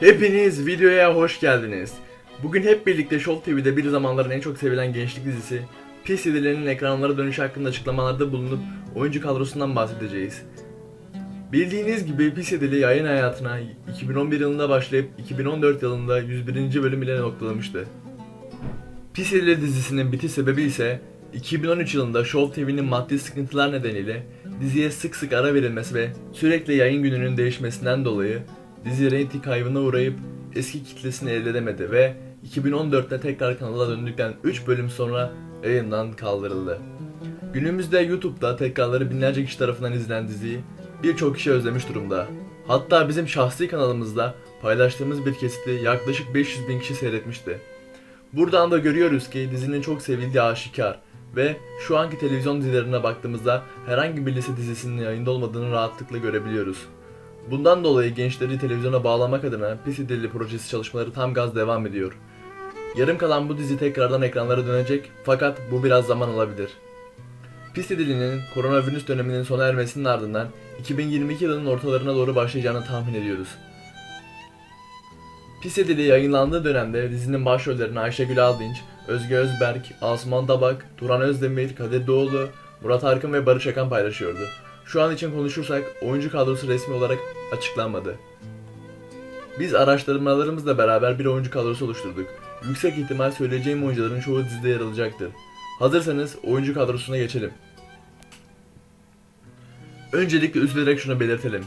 Hepiniz videoya hoş geldiniz. Bugün hep birlikte Show TV'de bir zamanların en çok sevilen gençlik dizisi Pis Yedilerinin ekranlara dönüşü hakkında açıklamalarda bulunup oyuncu kadrosundan bahsedeceğiz. Bildiğiniz gibi Pis Yedili yayın hayatına 2011 yılında başlayıp 2014 yılında 101. bölüm ile noktalamıştı. Pis Yedili dizisinin bitiş sebebi ise 2013 yılında Show TV'nin maddi sıkıntılar nedeniyle diziye sık sık ara verilmesi ve sürekli yayın gününün değişmesinden dolayı dizi reyting kaybına uğrayıp eski kitlesini elde edemedi ve 2014'te tekrar kanala döndükten 3 bölüm sonra yayından kaldırıldı. Günümüzde YouTube'da tekrarları binlerce kişi tarafından izlenen diziyi birçok kişi özlemiş durumda. Hatta bizim şahsi kanalımızda paylaştığımız bir kesiti yaklaşık 500 bin kişi seyretmişti. Buradan da görüyoruz ki dizinin çok sevildiği aşikar ve şu anki televizyon dizilerine baktığımızda herhangi bir lise dizisinin yayında olmadığını rahatlıkla görebiliyoruz. Bundan dolayı gençleri televizyona bağlamak adına Pisi Deli projesi çalışmaları tam gaz devam ediyor. Yarım kalan bu dizi tekrardan ekranlara dönecek fakat bu biraz zaman alabilir. Pisi Deli'nin koronavirüs döneminin sona ermesinin ardından 2022 yılının ortalarına doğru başlayacağını tahmin ediyoruz. Pis Edili yayınlandığı dönemde dizinin başrollerini Ayşegül Aldınç, Özge Özberk, Asuman Tabak, Turan Özdemir, Kadir Doğulu, Murat Arkın ve Barış Akan paylaşıyordu. Şu an için konuşursak oyuncu kadrosu resmi olarak açıklanmadı. Biz araştırmalarımızla beraber bir oyuncu kadrosu oluşturduk. Yüksek ihtimal söyleyeceğim oyuncuların çoğu dizide yer alacaktır. Hazırsanız oyuncu kadrosuna geçelim. Öncelikle üzülerek şunu belirtelim.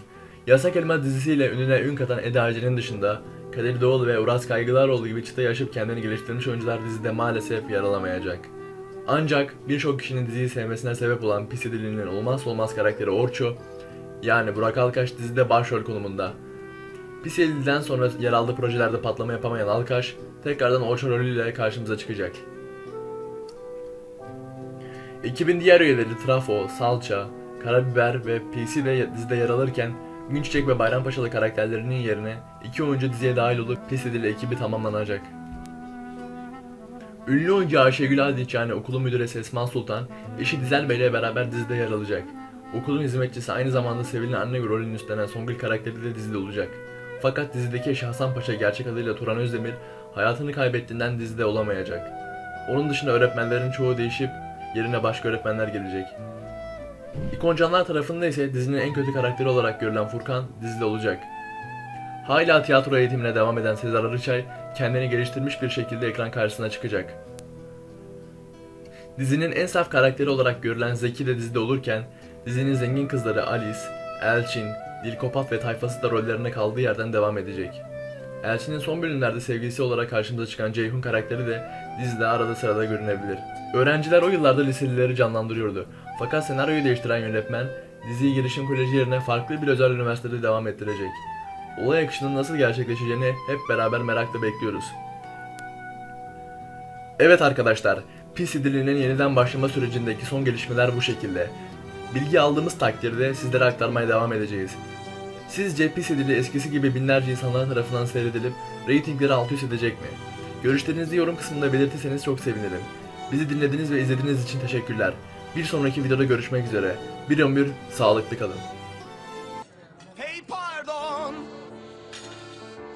Yasak Elma dizisiyle ününe ün katan Eda Ercen'in dışında Kadir Doğulu ve Uras Kaygılaroğlu gibi çıtayı aşıp kendini geliştirmiş oyuncular dizide maalesef yer alamayacak. Ancak birçok kişinin diziyi sevmesine sebep olan Pis Edili'nin olmazsa olmaz karakteri Orço, yani Burak Alkaş dizide başrol konumunda. Pis Edili'den sonra yer aldığı projelerde patlama yapamayan Alkaş, tekrardan Orço rolüyle karşımıza çıkacak. Ekibin diğer üyeleri Trafo, Salça, Karabiber ve PC de dizide yer alırken Günçiçek ve Bayrampaşalı karakterlerinin yerine iki oyuncu diziye dahil olup pes edili ekibi tamamlanacak. Ünlü oyuncu Ayşegül Aldinç yani okulun müdüresi Esma Sultan, eşi Dizel Bey ile beraber dizide yer alacak. Okulun hizmetçisi aynı zamanda sevilen anne rolünü üstlenen Songül karakteri de dizide olacak. Fakat dizideki eşi Hasan Paşa gerçek adıyla Turan Özdemir hayatını kaybettiğinden dizide olamayacak. Onun dışında öğretmenlerin çoğu değişip yerine başka öğretmenler gelecek. İkoncanlar tarafında ise dizinin en kötü karakteri olarak görülen Furkan dizide olacak. Hala tiyatro eğitimine devam eden Sezar Arıçay kendini geliştirmiş bir şekilde ekran karşısına çıkacak. Dizinin en saf karakteri olarak görülen Zeki de dizide olurken dizinin zengin kızları Alice, Elçin, Dilkopat ve tayfası da rollerine kaldığı yerden devam edecek. Elçin'in son bölümlerde sevgilisi olarak karşımıza çıkan Ceyhun karakteri de dizide arada sırada görünebilir. Öğrenciler o yıllarda liselileri canlandırıyordu. Fakat senaryoyu değiştiren yönetmen diziyi Girişim Koleji yerine farklı bir özel üniversitede devam ettirecek. Olay akışının nasıl gerçekleşeceğini hep beraber merakla bekliyoruz. Evet arkadaşlar, Pis dilinin yeniden başlama sürecindeki son gelişmeler bu şekilde. Bilgi aldığımız takdirde sizlere aktarmaya devam edeceğiz. Sizce Pis dili eskisi gibi binlerce insanlar tarafından seyredilip reytingleri alt üst edecek mi? Görüşlerinizi yorum kısmında belirtirseniz çok sevinirim. Bizi dinlediğiniz ve izlediğiniz için teşekkürler. Bir sonraki videoda görüşmek üzere. Bir ömür sağlıklı kalın.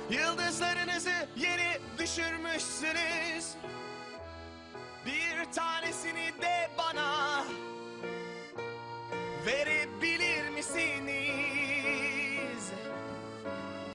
Yıldızlarınızı yeni düşürmüşsünüz Bir tanesini de bana misiniz?